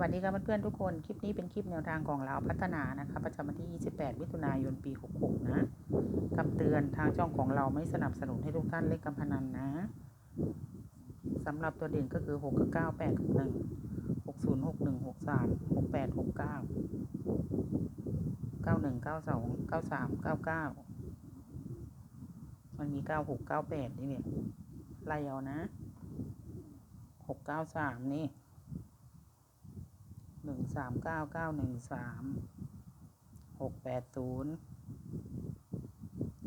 วัสดีครับเพื่อนๆทุกคน คลิปนี้เป็นคลิปแนวทางของเราพัฒนานะคะ ประจำวันที่ 28 มิถุนายน ปี 66 นะคำเตือนทางช่องของเราไม่สนับสนุนให้ทุกท่านเล่นการพนันนะสำหรับตัวเด่นก็คือ 6 กับ 9 8 กับ 1 6 0 6 1 6 3 6 8 6 9 91 92 93 99 มันมี 96 98 นี่เนี่ยไล่เอานะ 693 นี่หนึ่ สามเก้าเก้าหนึ่งสามหกแปดศูนย์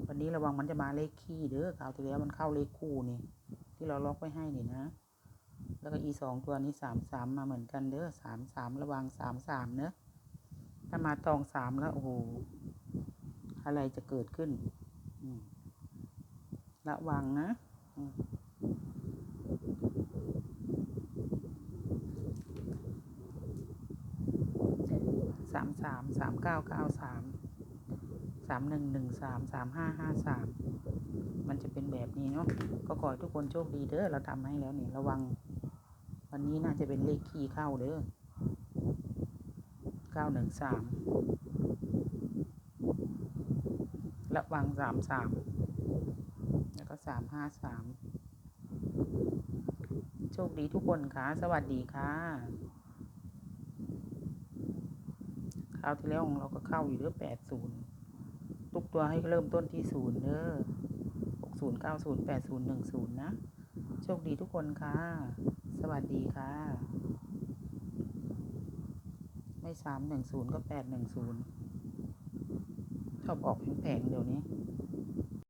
วันนี้ระวังมันจะมาเลขคี่เด้อคราวที่แล้วมันเข้าเลขคู่นี่ ที่เราล็อกไว้ให้นี่นะ แล้วก็อีสองตัวนี้สามสามมาเหมือนกันเด้อสามสามระวังสามสามเนอะถ้ามาตองสามแล้ว โอ้โห อะไรจะเกิดขึ้น ระวังนะอืม สามสามสามเก้าเก้าสามสามหนึ่งหนึ่งสามสามห้าห้าสามมันจะเป็นแบบนี้เนาะก็ขอให้ทุกคนโชคดีเด้อเราทำให้แล้วนี่ระวัง วันนี้น่าจะเป็นเลขคีย์เข้าเด้อเก้าหนึ่งสามระวังสามสามแล้วก็สามห้าสามโชคดีทุกคนค่ะ สวัสดีค่ะราวที่แล้วของเราก็เข้าอยู่เด้อแปดศูนย์ทุกตัวให้เริ่มต้นที่ศูนย์เด้อหกศูนย์เก้าศูนย์แปดศูนย์หนึ่งศูนย์นะ โชคดีทุกคนค่ะ สวัสดีค่ะ ไม่สามหนึ่งศูนย์ก็แปดหนึ่งศูนย์ชอบออกแผงๆเดี๋ยวนี้